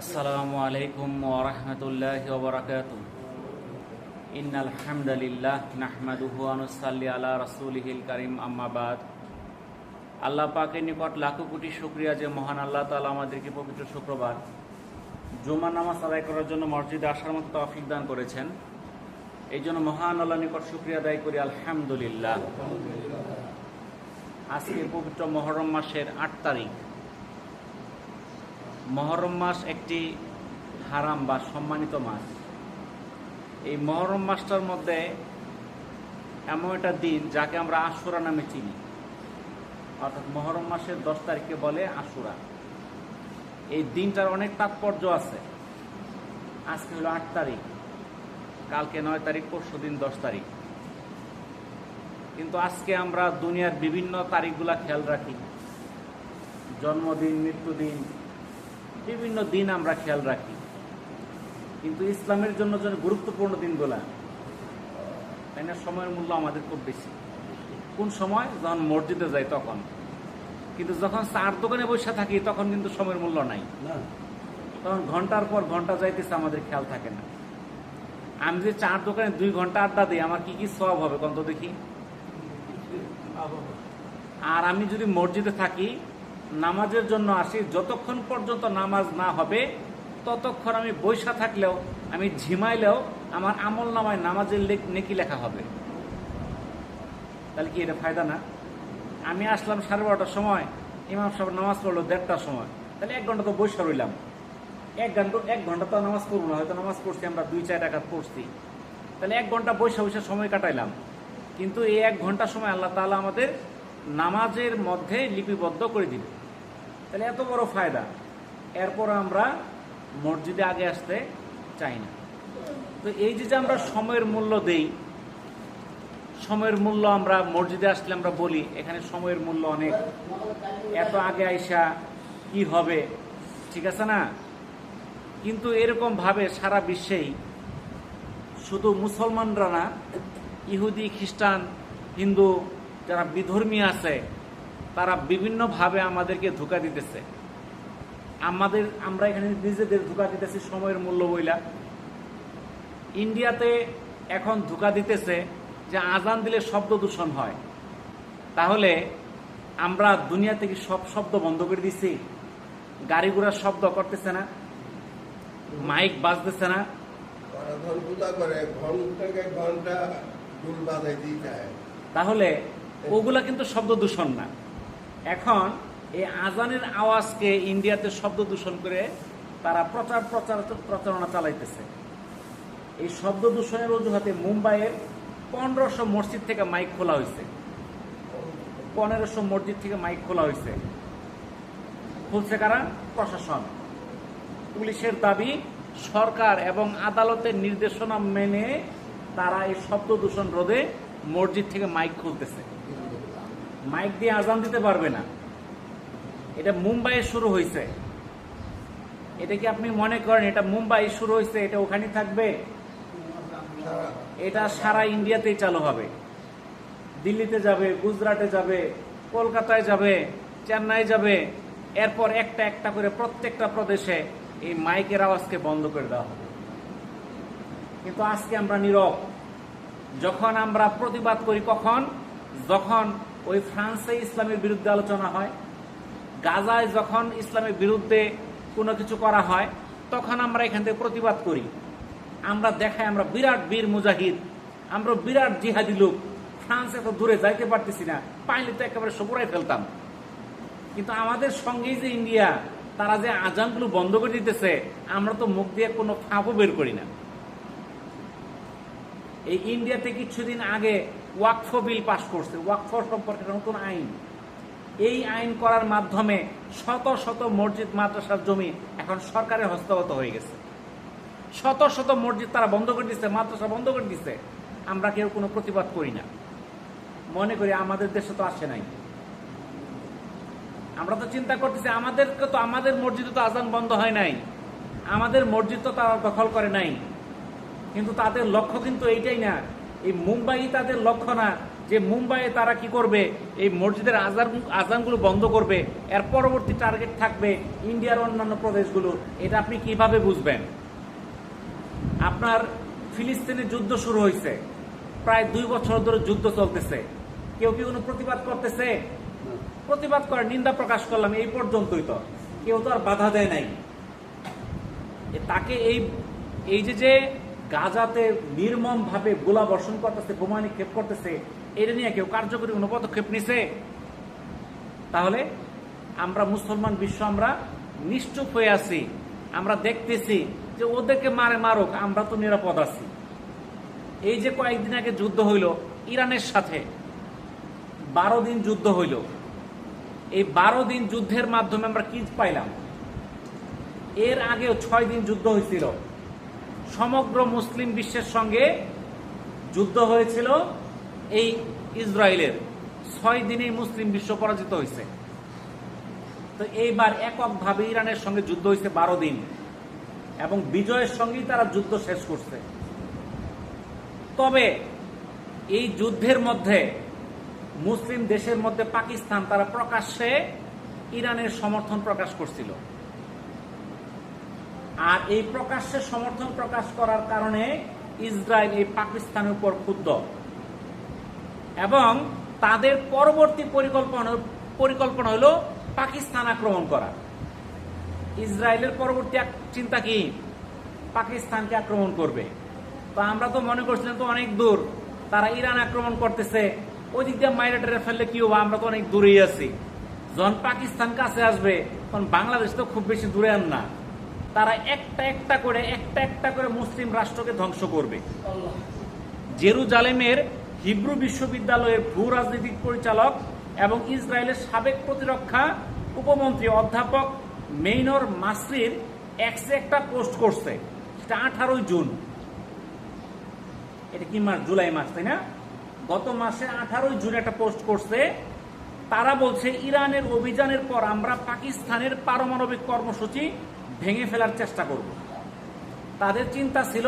আসসালামু আলাইকুম ওরহমতুল্লাহ ওবরাকাত ইন্নাল হামদালিল্লাহ নাহমাদুহু আনুসাল্লি আলা রাসূলিহিল কারীম, আম্মা বাদ। আল্লাহ পাকের নিকট লাখো কোটি শুকরিয়া যে মহান আল্লাহ তাআলা আমাদেরকে পবিত্র শুক্রবার জুমা নামাজ আদায় করার জন্য মসজিদে আসার মতো তৌফিক দান করেছেন। এই জন্য মহান আল্লাহ নিকট শুক্রিয়া আদায় করি, আলহামদুলিল্লাহ। আজকে পবিত্র মহরম মাসের আট তারিখ। মহরম মাস একটি হারাম বা সম্মানিত মাস। এই মহরম মাসটার মধ্যে এমন একটা দিন যাকে আমরা আশুরা নামে চিনি। অর্থাৎ মহরম মাসের দশ তারিখকে বলে আশুরা। এই দিনটার অনেক তাৎপর্য আছে। আজকে হলো আট তারিখ। কালকে নয় তারিখ, পরশু দিন দশ তারিখ। কিন্তু আজকে আমরা দুনিয়ার বিভিন্ন তারিখগুলা খেয়াল রাখি। জন্মদিন, মৃত্যুদিন বিভিন্ন দিন আমরা খেয়াল রাখি। কিন্তু ইসলামের জন্য যে গুরুত্বপূর্ণ দিনগুলা তাই না? সময়ের মূল্য আমাদের খুব বেশি। কোন সময়? যখন মসজিদে যাই তখন। কিন্তু যখন চার দোকানে বসে থাকি তখন কিন্তু সময়ের মূল্য নাই। তখন ঘণ্টার পর ঘণ্টা যাইতেছে আমাদের খেয়াল থাকে না। আমি যে চার দোকানে দুই ঘণ্টা আড্ডা দিই আমার কি কি সব হবে? কত দেখি। আর আমি যদি মসজিদে থাকি নামাজের জন্য আসি, যতক্ষণ পর্যন্ত নামাজ না হবে, ততক্ষণ আমি বৈশা থাকলেও, আমি ঝিমাইলেও আমার আমল নামায় নামাজের নেকি লেখা হবে। তাহলে কি এটা ফায়দা না? আমি আসলাম সাড়ে বারোটার সময়, ইমাম সাহেব নামাজ পড়ল দেড়টার সময়। তাহলে এক ঘণ্টা তো বৈশা রইলাম। এক ঘণ্টা এক ঘণ্টা তো নামাজ পড়ব না, হয়তো নামাজ পড়ছি, আমরা দুই, চার টাকা পড়ছি। তাহলে এক ঘণ্টা বৈশা বৈশা সময় কাটাইলাম। কিন্তু এই এক ঘণ্টা সময় আল্লাহ তালা আমাদের নামাজের মধ্যে লিপিবদ্ধ করে দিবে তাহলে এত বড় ফায়দা। এরপর আমরা মসজিদে আগে আসতে চাই না। তো এই যে যে আমরা সময়ের মূল্য দেই, সময়ের মূল্য আমরা মসজিদে আসলে আমরা বলি, এখানে সময়ের মূল্য অনেক। এত আগে আইসা কি হবে? ঠিক আছে না? কিন্তু এরকম ভাবে সারা বিশ্বেই শুধু মুসলমানরা না, ইহুদি, খ্রিস্টান, হিন্দু যারা বিধর্মী আছে তারা বিভিন্নভাবে আমাদেরকে ধোকা দিতেছে। আমাদের আমরা এখানে নিজেদের ধোকা দিতেছি সময়ের মূল্য বইলা। ইন্ডিয়াতে এখন ধোকা দিতেছে যে আজান দিলে শব্দ দূষণ হয়। তাহলে আমরা দুনিয়া থেকে সব শব্দ বন্ধ করে দিছি। গাড়ি ঘোড়ার শব্দ করতেছে না। মাইক বাজতেছে না। তাহলে ওগুলা কিন্তু শব্দ দূষণ না। এখন এই আজানের আওয়াজকে ইন্ডিয়াতে শব্দ দূষণ করে তারা প্রচার প্রচার প্রচারণা চালাইতেছে। এই শব্দ দূষণের অজুহাতে মুম্বাইয়ের পনেরোশো মসজিদ থেকে মাইক খোলা হয়েছে পনেরোশো মসজিদ থেকে মাইক খোলা হয়েছে খুলছে কারা? প্রশাসন। পুলিশের দাবি, সরকার এবং আদালতের নির্দেশনা মেনে তারা এই শব্দ দূষণ রোধে মসজিদ থেকে মাইক খুলতেছে। মাইক দিয়ে আজান দিতে পারবে না। এটা মুম্বাইয়ে শুরু হয়েছে। এটা কি আপনি মনে করেন এটা মুম্বাই শুরু হয়েছে, এটা ওখানে থাকবে? এটা সারা ইন্ডিয়াতেই চালু হবে। দিল্লিতে যাবে, গুজরাটে যাবে, কলকাতায় যাবে, চেন্নাই যাবে। এরপর একটা একটা করে প্রত্যেকটা প্রদেশে এই মাইকের আওয়াজকে বন্ধ করে দেওয়া হবে। কিন্তু আজকে আমরা নীরব। যখন আমরা প্রতিবাদ করি কখন? যখন ওই ফ্রান্সে ইসলামের বিরুদ্ধে আলোচনা হয়। গাজায় যখন ইসলামের বিরুদ্ধে কোনো কিছু করা হয়, তখন আমরা এখান থেকে প্রতিবাদ করি। আমরা দেখাই আমরা বিরাট বীর মুজাহিদ, আমরা বিরাট জিহাদি লোক। ফ্রান্স এত দূরে যাইতে পারতেছি না, পাইলে তো একেবারে সবরাই ফেলতাম। কিন্তু আমাদের সঙ্গেই যে ইন্ডিয়া, তারা যে আজানগুলো বন্ধ করে দিতেছে, আমরা তো মুখ দিয়ে কোনো ফাঁপও বের করি না। এই ইন্ডিয়াতে কিছুদিন আগে ওয়াকফ বিল পাশ করছে। ওয়াকফ সম্পর্কে নতুন আইন। এই আইন করার মাধ্যমে শত শত মসজিদ, মাদ্রাসার জমি এখন সরকারের হস্তগত হয়ে গেছে। শত শত মসজিদ তারা বন্ধ করে দিচ্ছে মাদ্রাসা বন্ধ করে দিচ্ছে আমরা কেউ কোনো প্রতিবাদ করি না? মনে করি আমাদের দেশে তো আসে নাই। আমরা তো চিন্তা করতেছি, আমাদেরকে তো, আমাদের মসজিদে তো আজান বন্ধ হয় নাই। আমাদের মসজিদ তো তারা দখল করে নাই। কিন্তু তাদের লক্ষ্য কিন্তু এইটাই না এই মুম্বাই তাদের লক্ষ্য না যে মুম্বাইয়ে তারা কি করবে? এই মসজিদের আজান আজানগুলো বন্ধ করবে। এর পরবর্তী টার্গেট থাকবে ইন্ডিয়ার অন্যান্য প্রদেশগুলো। এটা আপনি কীভাবে বুঝবেন? আপনার ফিলিস্তিনে যুদ্ধ শুরু হয়েছে। প্রায় দুই বছর ধরে যুদ্ধ চলতেছে। কেউ কি কোনো প্রতিবাদ করতেছে? প্রতিবাদ করে নিন্দা প্রকাশ করলাম এই পর্যন্তই তো। কেউ তো আর বাধা দেয় নাই। তাকে এই এই যে যে গাজাতে নির্মম ভাবে গোলা বর্ষণ করতেছে, বোমা নিক্ষেপ করতেছে, এটা নিয়ে কেউ কার্যকরী কোনো পদক্ষেপ নিছে? তাহলে আমরা মুসলমান বিশ্ব আমরা নিশ্চুপ হয়ে আছি। আমরা দেখতেছি যে ওদেরকে মারে মারুক, আমরা তো নিরাপদ আছি। এই যে কয়েকদিন আগে যুদ্ধ হইল ইরানের সাথে, বারো দিন যুদ্ধ হইল। এই বারো দিন যুদ্ধের মাধ্যমে আমরা কি পাইলাম? এর আগেও ছয় দিন যুদ্ধ হয়েছিল সমগ্র মুসলিম বিশ্বের সঙ্গে যুদ্ধ হয়েছিল এই ইসরায়েলের। ছয় দিনেই মুসলিম বিশ্ব পরাজিত হয়েছে। তো এইবার এককভাবে ইরানের সঙ্গে যুদ্ধ হয়েছে বারো দিন। এবং বিজয়ের সঙ্গেই তারা যুদ্ধ শেষ করছে। তবে এই যুদ্ধের মধ্যে মুসলিম দেশের মধ্যে পাকিস্তান তারা প্রকাশ্যে ইরানের সমর্থন প্রকাশ করছিল। আর এই প্রকাশ্যে সমর্থন প্রকাশ করার কারণে ইসরায়েল এই পাকিস্তানের উপর ক্ষুব্ধ। এবং তাদের পরবর্তী পরিকল্পনা পরিকল্পনা হলো পাকিস্তান আক্রমণ করা। ইসরায়েলের পরবর্তী এক চিন্তা কি? পাকিস্তানকে আক্রমণ করবে। তো আমরা তো মনে করছিলাম তো অনেক দূর। তারা ইরান আক্রমণ করতেছে। ওই দিক দিয়ে মাইরা টেরে ফেললে কি হব? আমরা তো অনেক দূরেই আছি। যখন পাকিস্তান কাছে আসবে, তখন বাংলাদেশ তো খুব বেশি দূরে আর না। তারা একটা একটা করে একটা একটা করে মুসলিম রাষ্ট্রকে ধ্বংস করবে। জেরুজালেমের হিব্রু বিশ্ববিদ্যালয়ের ভূ রাজনৈতিক পরিচালক এবং ইসরায়েলের সাবেক প্রতিরক্ষা উপমন্ত্রী অধ্যাপক মেইনর মাসরির এক্সে একটা পোস্ট করছে সেটা আঠারোই জুন। এটা কি মাস? জুলাই মাস তাই না? গত মাসে আঠারোই জুন একটা পোস্ট করছে তারা বলছে ইরানের অভিযানের পর আমরা পাকিস্তানের পারমাণবিক কর্মসূচি ভেঙে ফেলার চেষ্টা করব। তাদের চিন্তা ছিল,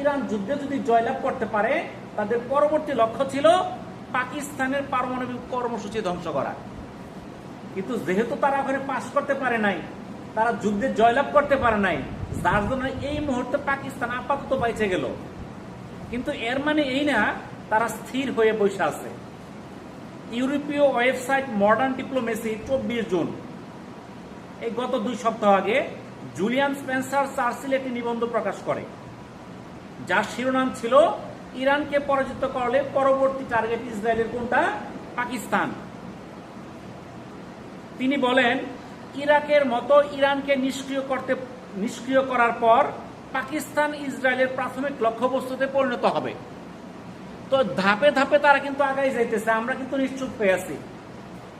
ইরান যুদ্ধে যদি জয়লাভ করতে পারে, তাদের পরবর্তী লক্ষ্য ছিল পাকিস্তানের পারমাণবিক কর্মসূচি ধ্বংস করা। কিন্তু যেহেতু তারা ওখানে পাশ করতে পারে নাই, তারা যুদ্ধে জয়লাভ করতে পারে নাই, যার জন্য এই মুহূর্তে পাকিস্তান আপাতত বাইচে গেল। কিন্তু এর মানে এই না, তারা স্থির হয়ে বসে আছে। ইউরোপীয় ওয়েবসাইট মডার্ন ডিপ্লোমেসি চব্বিশ জুন। এই গত দুই সপ্তাহ আগে জুলিয়ান স্পেন্সার চার্চিল একটি নিবন্ধ প্রকাশ করে। যার শিরোনাম ছিল, ইরানকে পরাজিত করলে পরবর্তী টার্গেট ইসরায়েলের কোনটা? পাকিস্তান। তিনি বলেন, ইরাকের মতো ইরানকে নিষ্ক্রিয় করতে, নিষ্ক্রিয় করার পর পাকিস্তান ইসরায়েলের প্রাথমিক লক্ষ্যবস্তুতে পরিণত হবে। তো ধাপে ধাপে তারা কিন্তু আগাই যাইতেছে, আমরা কিন্তু নিশ্চুপ হয়ে আছি।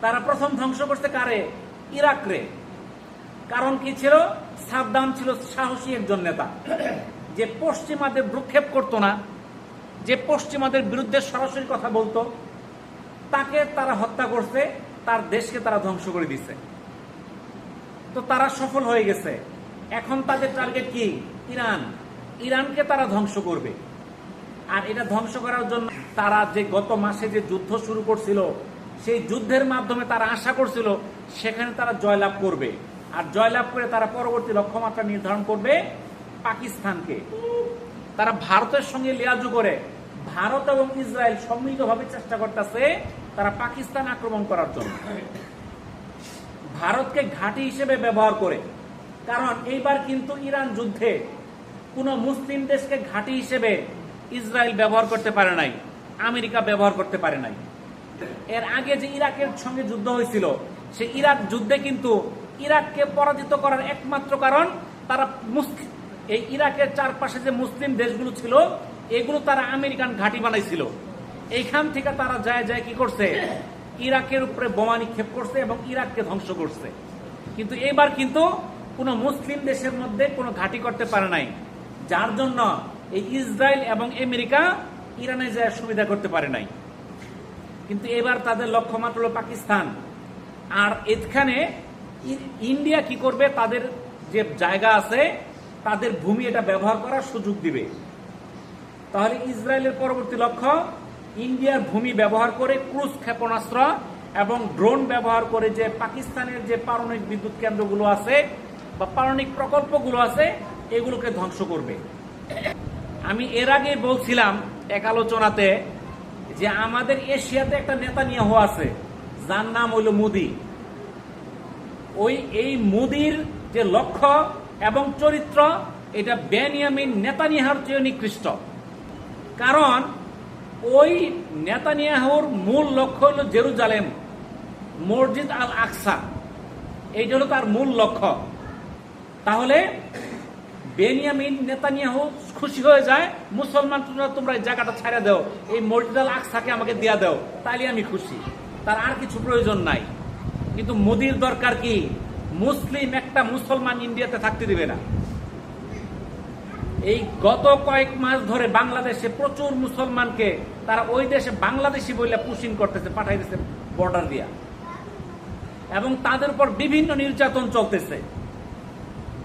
তারা প্রথম ধ্বংস করছে কারে? ইরাক রে কারণ কি ছিল? সাদ্দাম ছিল সাহসী একজন নেতা। যে পশ্চিমাদের ভ্রুক্ষেপ করতো না, যে পশ্চিমাদের বিরুদ্ধে সরাসরি কথা বলতো, তাকে তারা হত্যা করছে, তার দেশকে তারা ধ্বংস করে দিছে। তো তারা সফল হয়ে গেছে। এখন তাদের টার্গেট কি? ইরান। ইরানকে তারা ধ্বংস করবে। আর এটা ধ্বংস করার জন্য তারা যে গত মাসে যে যুদ্ধ শুরু করছিল, সেই যুদ্ধের মাধ্যমে তারা আশা করছিল, সেখানে তারা জয়লাভ করবে। আর জয়লাভ করে তারা পরবর্তী লক্ষ্যমাত্রা নির্ধারণ করবে পাকিস্তানকে। তারা ভারতের সঙ্গে লিয়াজু করে, ভারত এবং ইসরায়েল সম্মিলিতভাবে চেষ্টা করতেছে তারা পাকিস্তান আক্রমণ করার জন্য। ভারতকে ঘাঁটি হিসেবে ব্যবহার করে, কারণ এইবার কিন্তু ইরান যুদ্ধে কোন মুসলিম দেশকে ঘাঁটি হিসেবে ইসরায়েল ব্যবহার করতে পারে নাই, আমেরিকা ব্যবহার করতে পারে নাই। এর আগে যে ইরাকের সঙ্গে যুদ্ধ হয়েছিল, সে ইরাক যুদ্ধে কিন্তু ইরাককে পরাজিত করার একমাত্র কারণ তারা এই ইরাকের চারপাশে যে মুসলিম দেশগুলো ছিল, এগুলো তারা আমেরিকান ঘাঁটি বানাইছিল। এইখান থেকে তারা যায় যায় কি করছে? ইরাকের উপরে বোমা নিক্ষেপ করছে এবং ইরাককে ধ্বংস করছে। কিন্তু এবার কিন্তু কোনো মুসলিম দেশের মধ্যে কোনো ঘাঁটি করতে পারে নাই। যার জন্য এই ইসরায়েল এবং আমেরিকা ইরানে যায় সুবিধা করতে পারে নাই। কিন্তু এবার তাদের লক্ষ্যমাত্র হল পাকিস্তান। আর এখানে ইন্ডিয়া কি করবে? তাদের যে জায়গা আছে, তাদের ভূমি এটা ব্যবহার করার সুযোগ দিবে। তাহলে ইসরায়েলের পরবর্তী লক্ষ্য, ইন্ডিয়ার ভূমি ব্যবহার করে ক্রুজ ক্ষেপণাস্ত্র এবং ড্রোন ব্যবহার করে যে পাকিস্তানের যে পারমাণবিক বিদ্যুৎ কেন্দ্রগুলো আছে বা পারমাণবিক প্রকল্পগুলো আছে, এগুলোকে ধ্বংস করবে। আমি এর আগে বলছিলাম এক আলোচনাতে যে আমাদের এশিয়াতে একটা নেতা নিয়ে হওয়া আছে, যার নাম হইল মোদি। ওই এই মোদির যে লক্ষ্য এবং চরিত্র, এটা বেনিয়ামিন নেতানিয়াহুর চেয়ে নিকৃষ্ট। কারণ ওই নেতানিয়াহুর মূল লক্ষ্য হল জেরুজালেম, মসজিদ আল আকসা। এই হলো তার মূল লক্ষ্য। তাহলে বেনিয়ামিন নেতানিয়াহু খুশি হয়ে যায়, মুসলমান তোমরা এই জায়গাটা ছাড়া দাও, এই মসজিদ আল আকসাকে আমাকে দিয়া দাও তাহলে আমি খুশি। তার আর কিছু প্রয়োজন নাই। কিন্তু মোদির দরকার কি? মুসলিম একটা মুসলমান ইন্ডিয়াতে থাকতে দিবে না। এই গত কয়েক মাস ধরে বাংলাদেশে প্রচুর মুসলমানকে তারা ওই দেশে বাংলাদেশি বলে পুশিং করতেছে পাঠাইতেছে বর্ডার দিয়া। এবং তাদের উপর বিভিন্ন নির্যাতন চলতেছে।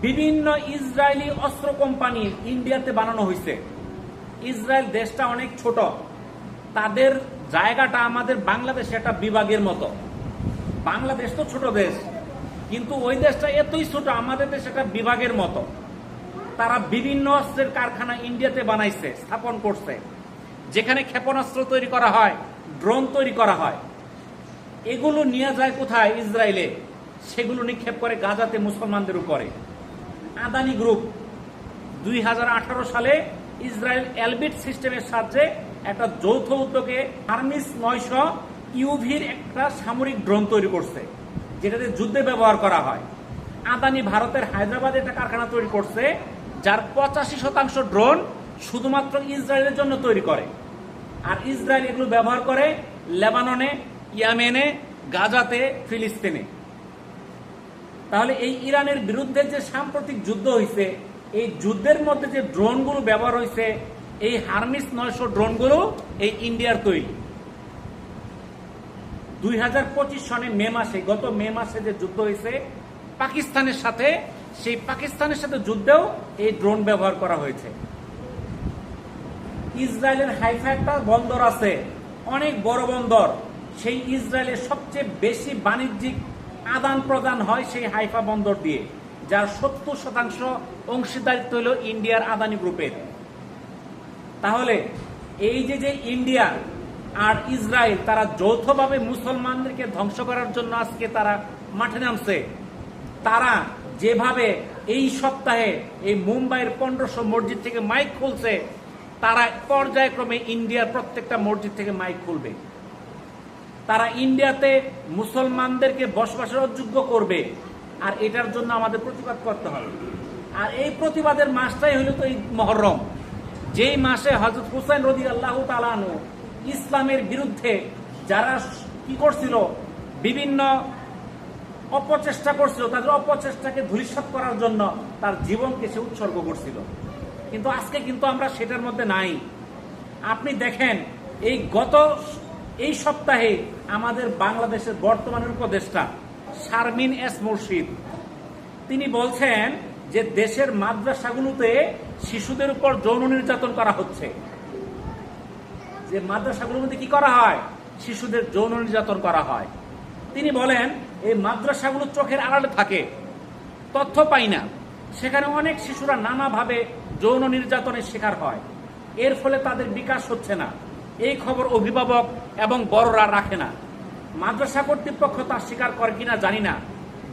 বিভিন্ন ইসরায়েলি অস্ত্র কোম্পানি ইন্ডিয়াতে বানানো হয়েছে ইসরায়েল দেশটা অনেক ছোট। তাদের জায়গাটা আমাদের বাংলাদেশে একটা বিভাগের মতো। বাংলাদেশ তো ছোট দেশ, কিন্তু ওই দেশটা এতই ছোট, আমাদের দেশ একটা বিভাগের মতো। তারা বিভিন্ন অস্ত্রের কারখানা ইন্ডিয়াতে বানাইছে, স্থাপন করছে, যেখানে ক্ষেপণাস্ত্র তৈরি করা হয়, ড্রোন তৈরি করা হয়। এগুলো নিয়ে যায় কোথায়? ইসরায়েলে। সেগুলো নিক্ষেপ করে গাজাতে মুসলমানদের উপরে। আদানি গ্রুপ, দুই হাজার আঠারো সালে ইসরায়েল এলবিট সিস্টেমের সাহায্যে একটা যৌথ উদ্যোগে আর্মিস নয়শ ইউভির একটা সামরিক ড্রোন তৈরি করছে, যেটাতে যুদ্ধে ব্যবহার করা হয়। আদানি ভারতের হায়দ্রাবাদে একটা কারখানা তৈরি করছে, যার পঁচাশি শতাংশ ড্রোন শুধুমাত্র ইসরায়েলের জন্য তৈরি করে। আর ইসরায়েল এগুলো ব্যবহার করে লেবাননে, ইয়ামেনে, গাজাতে, ফিলিস্তিনে। তাহলে এই ইরানের বিরুদ্ধে যে সাম্প্রতিক যুদ্ধ হয়েছে এই যুদ্ধের মধ্যে যে ড্রোনগুলো ব্যবহার হয়েছে এই হার্মিস নয়শো ড্রোনগুলো এই ইন্ডিয়ার তৈরি। দুই হাজার পঁচিশ সনে মে মাসে, গত মে মাসে যে যুদ্ধ হয়েছে, পাকিস্তানের সাথে, সেই পাকিস্তানের সাথে যুদ্ধেও এই ড্রোন ব্যবহার করা হয়েছে। ইসরায়েলের হাইফা একটা বন্দর আছে, অনেক বড় বন্দর। সেই ইসরায়েলের সবচেয়ে বেশি বাণিজ্যিক আদান প্রদান হয় সেই হাইফা বন্দর দিয়ে, যার সত্তর শতাংশ অংশীদারিত্ব হল ইন্ডিয়ার আদানি গ্রুপের। তাহলে এই যে যে ইন্ডিয়া আর ইসরায়েল তারা যৌথভাবে মুসলমানদেরকে ধ্বংস করার জন্য আজকে তারা মাঠে নামছে। তারা যেভাবে এই সপ্তাহে এই মুম্বাইয়ের পনেরোশো মসজিদ থেকে মাইক খুলছে, তারা পর্যায়ক্রমে ইন্ডিয়ার প্রত্যেকটা মসজিদ থেকে মাইক খুলবে। তারা ইন্ডিয়াতে মুসলমানদেরকে বসবাসের অযোগ্য করবে, আর এটার জন্য আমাদের প্রতিবাদ করতে হবে। আর এই প্রতিবাদের মাসটাই হলো তো এই মহরম। যেই মাসে হজরত হুসাইন রদি আল্লাহ তালানু ইসলামের বিরুদ্ধে যারা কি করছিল, বিভিন্ন অপচেষ্টা করছিল, তাদের অপচেষ্টাকে ধূলিসাৎ করার জন্য তার জীবনকে সে উৎসর্গ করছিল। কিন্তু আজকে কিন্তু আমরা সেটার মধ্যে নাই। আপনি দেখেন, এই গত এই সপ্তাহে আমাদের বাংলাদেশের বর্তমানের উপদেষ্টা শারমিন এস মুর্শিদ, তিনি বলছেন যে দেশের মাদ্রাসাগুলোতে শিশুদের উপর যৌন নির্যাতন করা হচ্ছে। যে মাদ্রাসাগুলোর মধ্যে কি করা হয়? শিশুদের যৌন নির্যাতন করা হয়। তিনি বলেন, এই মাদ্রাসাগুলো চোখের আড়ালে থাকে, তথ্য পাই না। সেখানে অনেক শিশুরা নানাভাবে যৌন নির্যাতনের শিকার হয়। এর ফলে তাদের বিকাশ হচ্ছে না। এই খবর অভিভাবক এবং বড়রা রাখে না। মাদ্রাসা কর্তৃপক্ষ তা স্বীকার করে কিনা জানি না।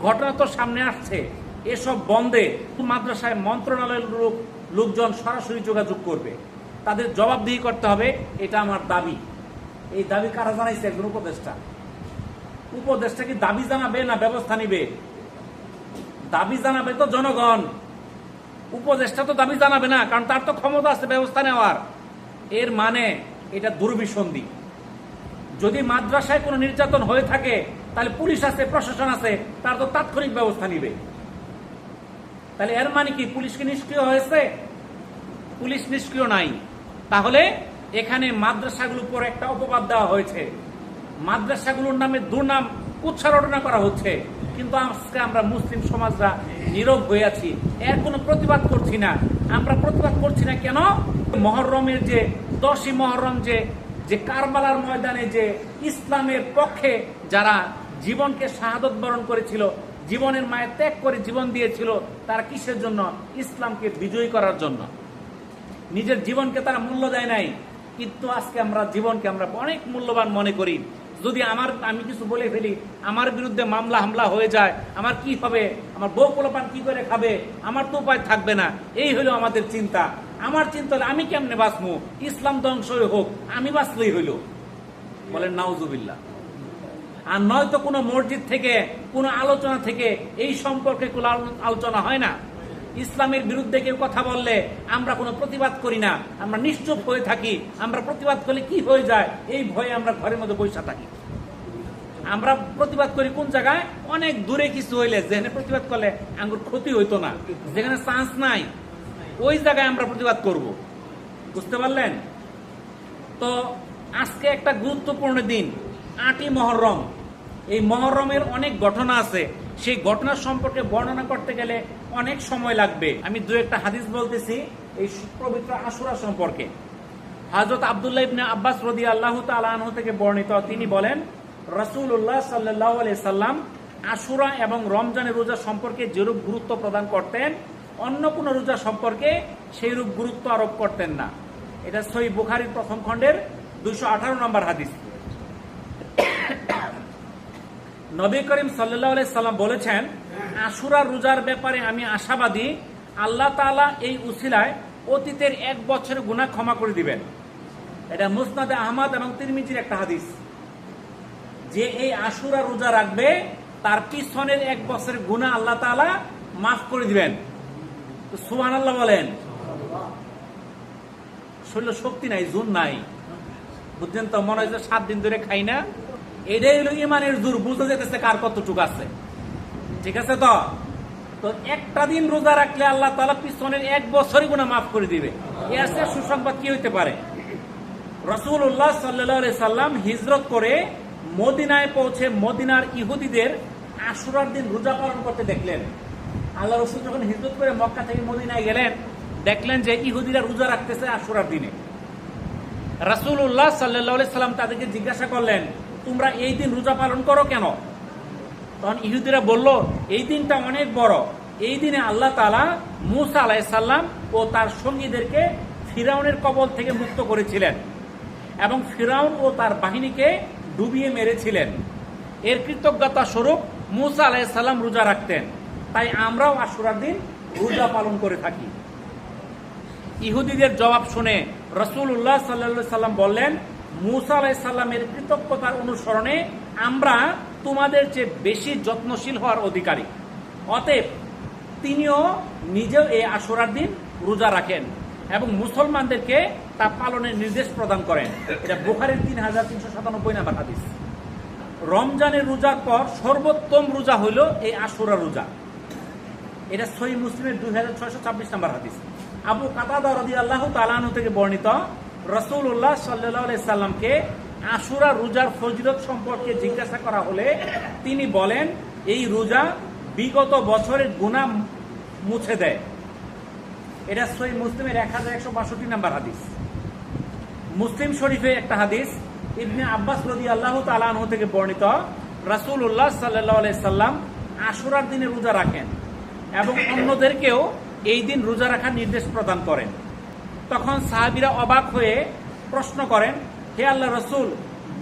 ঘটনা তো সামনে আসছে। এসব বন্ধে মাদ্রাসায় মন্ত্রণালয়ের লোক লোকজন সরাসরি যোগাযোগ করবে। তাদের জবাবদিহি করতে হবে, এটা আমার দাবি। এই দাবি কারা জানাইছে? একজন উপদেষ্টা। উপদেষ্টা কি দাবি জানাবে না ব্যবস্থা নিবে? দাবি জানাবে তো জনগণ। উপদেষ্টা তো দাবি জানাবে না, কারণ তার তো ক্ষমতা আছে ব্যবস্থা নেওয়ার। এর মানে এটা দুর্বিসন্ধি। যদি মাদ্রাসায় কোনো নির্যাতন হয়ে থাকে, তাহলে পুলিশ আছে, প্রশাসন আছে, তার তো তাৎক্ষণিক ব্যবস্থা নিবে। তাহলে এর মানে কি? পুলিশকে নিষ্ক্রিয় হয়েছে? পুলিশ নিষ্ক্রিয় নাই। তাহলে এখানে মাদ্রাসাগুলোর উপর একটা অপবাদ দেওয়া হয়েছে। মাদ্রাসাগুলোর নামে দুর্নাম উচ্চারণা করা হচ্ছে। কিন্তু আজকে আমরা মুসলিম সমাজরা নীরব হয়ে আছি। এর কোনো প্রতিবাদ করছি না। আমরা প্রতিবাদ করছি না কেন? মহরমের যে দশই মহরম যে যে কারবালার ময়দানে যে ইসলামের পক্ষে যারা জীবনকে শাহাদত বরণ করেছিল, জীবনের মায়ের ত্যাগ করে জীবন দিয়েছিল, তারা কিসের জন্য? ইসলামকে বিজয়ী করার জন্য। নিজের জীবনকে তারা মূল্য দেয় নাই। কিন্তু আজকে আমরা জীবনকে আমরা অনেক মূল্যবান মনে করি। যদি আমার, আমি কিছু বলে ফেলি, আমার বিরুদ্ধে মামলা হামলা হয়ে যায়, আমার কি হবে? আমার বউ পোলাপান কি করে খাবে? আমার তো উপায় থাকবে না। এই হলো আমাদের চিন্তা। আমার চিন্তা হলো, আমি কেমনে বাঁচবো? ইসলাম ধ্বংসই হোক, আমি বাঁচলেই হইল। বলেন, নাউজুবিল্লাহ। আর নয়তো কোনো মসজিদ থেকে, কোনো আলোচনা থেকে এই সম্পর্কে কোনো আলোচনা হয় না। ইসলামের বিরুদ্ধে কেউ কথা বললে আমরা কোনো প্রতিবাদ করি না। আমরা নিশ্চুপ হয়ে থাকি। আমরা প্রতিবাদ করলে কি হয়ে যায়? এই ভয়ে আমরা ঘরের মধ্যে বসে থাকি। আমরা প্রতিবাদ করি কোন জায়গায়? অনেক দূরে কিছু হইলে, যেখানে প্রতিবাদ করলে আঙ্গুর ক্ষতি হইতো না। যেখানে চান্স নাই, ওই জায়গায় আমরা প্রতিবাদ করব। বুঝতে পারলেন? তো আজকে একটা গুরুত্বপূর্ণ দিন, আটই মহরম। এই মহরমের অনেক ঘটনা আছে। সেই ঘটনা সম্পর্কে বর্ণনা করতে গেলে অনেক সময় লাগবে। আমি দু একটা হাদিস বলতেছি এই পবিত্র আশুরা সম্পর্কে। হজরত আবদুল্লাহ ইবনে আব্বাস রদি আল্লাহ তালাহ থেকে বর্ণিত, তিনি বলেন রসুল্লাহ সাল্লাহ সাল্লাম আশুরা এবং রমজানের রোজা সম্পর্কে যেরূপ গুরুত্ব প্রদান করতেন, অন্য কোনো রোজা সম্পর্কে সেই রূপ গুরুত্ব আরোপ করতেন না। এটা সই বুখারির প্রথম খণ্ডের দুইশো আঠারো নম্বর হাদিস। নবী করিম সাল্লাম বলেছেন, আশুরা রোজার ব্যাপারে আমি আশাবাদী, আল্লাহ তাআলা এই উসিলায় অতীতের এক বছরের গুনাহ ক্ষমা করে দিবেন। এটা মুসনাদে আহমদ এবং তিরমিজির একটা হাদিস। যে এই আশুরা রোজা রাখবে, তার পিছনের এক বছরের গুনাহ আল্লাহ তাআলা মাফ করে দিবেন। সুহান আল্লাহ বলেন, শরীর শক্তি নাই, জুন নাই। বুঝছেন তো? মনে হয় সাত দিন ধরে খাই না। এটাই হলো ইমানের জোর, বুঝতে যেতেছে কার কতটুকু আছে। ঠিক আছে তো? তো একটা দিন রোজা রাখলে আল্লাহ তালা পিছনের এক বছরই গুণা মাফ করে দিবে। এর চেয়ে সুসংবাদ কি হইতে পারে? রসুল্লাহ সাল্লাহ সাল্লাম হিজরত করে মদিনায় পৌঁছে মদিনার ইহুদিদের আশুরার দিন রোজা পালন করতে দেখলেন। আল্লাহ রসুল যখন হিজরত করে মক্কা থেকে মদিনায় গেলেন, দেখলেন যে ইহুদিরা রোজা রাখতেছে আশুরার দিনে। রাসুল্লাহ সাল্লাহ সাল্লাম তাদেরকে জিজ্ঞাসা করলেন তোমরা এই দিন রোজা পালন করো কেন? তখন ইহুদিরা বলল, এই দিনটা অনেক বড়। এই দিনে আল্লাহ তালা মুসা আলাইসাল্লাম ও তার সঙ্গীদেরকে ফিরাউনের কবল থেকে মুক্ত করেছিলেন এবং ফিরাউন ও তার বাহিনীকে ডুবিয়ে মেরেছিলেন। এর কৃতজ্ঞতা স্বরূপ মুসা আলাইসাল্লাম রোজা রাখতেন। তাই আমরাও আশুরার দিন রোজা পালন করে থাকি। ইহুদিদের জবাব শুনে রসুল্লাহ সাল্লা সাল্লাম বললেন মুসা আলাইসাল্লামের কৃতজ্ঞতার অনুসরণে আমরা তোমাদের চেয়ে বেশি যত্নশীল হওয়ার অধিকারী। অতএব তিনিও নিজেও এই আশুরার দিন রোজা রাখেন এবং মুসলমানদেরকে তা পালনের নির্দেশ প্রদান করেন। এটা বুখারের তিন হাজার তিনশো সাতানব্বই নাম্বার হাদিস। রমজানের রোজার পর সর্বোত্তম রোজা হইল এই আশুরা রোজা। এটা সহি মুসলিমের দুই হাজার ছয়শো ছাব্বিশ নাম্বার হাদিস। আবু কাতাদা রদি আল্লাহ তালানু থেকে বর্ণিত রসুল্লাহ সাল্লাহ সাল্লামকে আশুরা রোজার ফজিলত সম্পর্কে জিজ্ঞাসা করা হলে তিনি বলেন, এই রোজা বিগত বছরের গুণা মুছে দেয়। এটা সহি মুসলিমের এক হাজার একশো বাষট্টি নাম্বার হাদিস। মুসলিম শরীফে একটা হাদিস, ইবনে আব্বাস রদি আল্লাহ তালানহ থেকে বর্ণিত রাসুল উল্লাহ সাল্লাহ সাল্লাম আশুরার দিনে রোজা রাখেন এবং অন্যদেরকেও এই দিন রোজা রাখার নির্দেশ প্রদান করেন। তখন সাহাবিরা অবাক হয়ে প্রশ্ন করেন, হে আল্লাহ রসুল,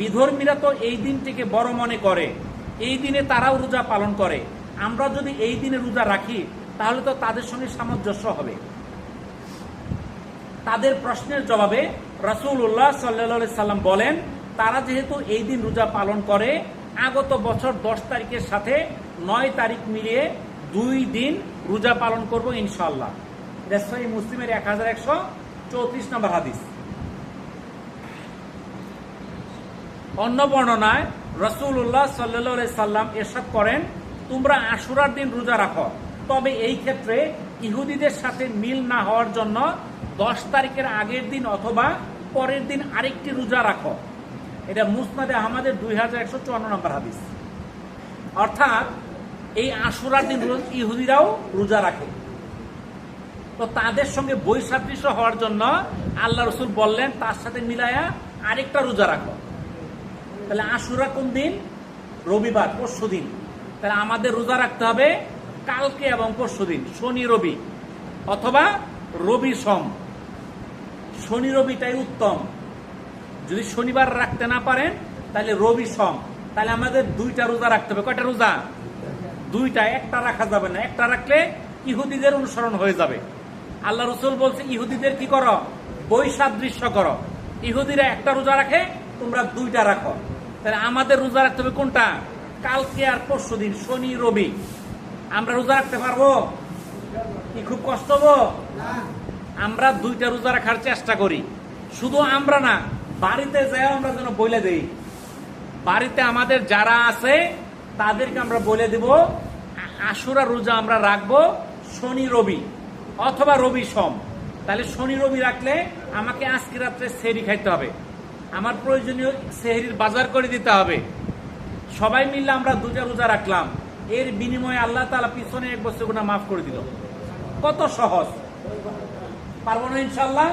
বিধর্মীরা তো এই দিনটিকে বড় মনে করে। এই দিনে তারাও রোজা পালন করে। আমরা যদি এই দিনে রোজা রাখি, তাহলে তো তাদের সঙ্গে সামঞ্জস্য হবে। তাদের প্রশ্নের জবাবে রাসুল্লাহ সাল্লা সাল্লাম বলেন, তারা যেহেতু এই দিন রোজা পালন করে, আগত বছর দশ তারিখের সাথে নয় তারিখ মিলিয়ে দুই দিন রোজা পালন করব ইনশাল্লাহ এটা মুসলিমের এক হাজার একশো চৌত্রিশ নম্বর হাদিস। অন্য বর্ণনায় রসুল্লাহ সাল্লা সাল্লাম এরশাদ করেন, তোমরা আশুরার দিন রোজা রাখো, তবে এই ক্ষেত্রে ইহুদিদের সাথে মিল না হওয়ার জন্য দশ তারিখের আগের দিন অথবা পরের দিন আরেকটি রোজা রাখো। এটা মুসনাদে আহমদের দুই হাজার একশো চুয়ান্ন নম্বর হাদিস। অর্থাৎ এই আশুরার দিন ইহুদিরাও রোজা রাখে। তো তাদের সঙ্গে বৈসাদৃশ্য হওয়ার জন্য আল্লাহ রসুল বললেন, তার সাথে মিলায়া আরেকটা রোজা রাখো। তাহলে আশুরা কোন দিন? রবিবার, পরশু দিন। তাহলে আমাদের রোজা রাখতে হবে কালকে এবং পরশু দিন, শনি, রবি অথবা রবি সম। শনি, রবিটাই উত্তম। যদি শনিবার রাখতে না পারেন, তাহলে রবি সম। তাহলে আমাদের দুইটা রোজা রাখতে হবে। কয়টা রোজা? দুইটা, একটা রাখা যাবে না। একটা রাখলে ইহুদিদের অনুসরণ হয়ে যাবে। আল্লাহ রসুল বলছে, ইহুদিদের কি করো? বৈসাদৃশ্য করো। ইহুদিরা একটা রোজা রাখে, তোমরা দুইটা রাখো। তাহলে আমাদের রোজা রাখতে হবে কোনটা? কালকে আর পরশু দিন, শনি, রবি। আমরা রোজা রাখতে পারব? কি খুব কষ্ট হব? আমরা দুইটা রোজা রাখার চেষ্টা করি। শুধু আমরা না, বাড়িতে যাই আমরা যেন বলে দেই। বাড়িতে আমাদের যারা আছে, তাদেরকে আমরা বলে দেব। আশুরা রোজা আমরা রাখব, শনি, রবি। অথবা রবি সম। তাহলে শনি রবি রাখলে আমাকে আজকে রাত্রে সেহরি খাইতে হবে। আমার প্রয়োজনীয় সেহরির বাজার করে দিতে হবে। সবাই মিললে আমরা দুটা রোজা রাখলাম। এর বিনিময়ে আল্লাহ তালা পিছনে এক বছর গুণা মাফ করে দিল। কত সহজ। পারব না ইনশাল্লাহ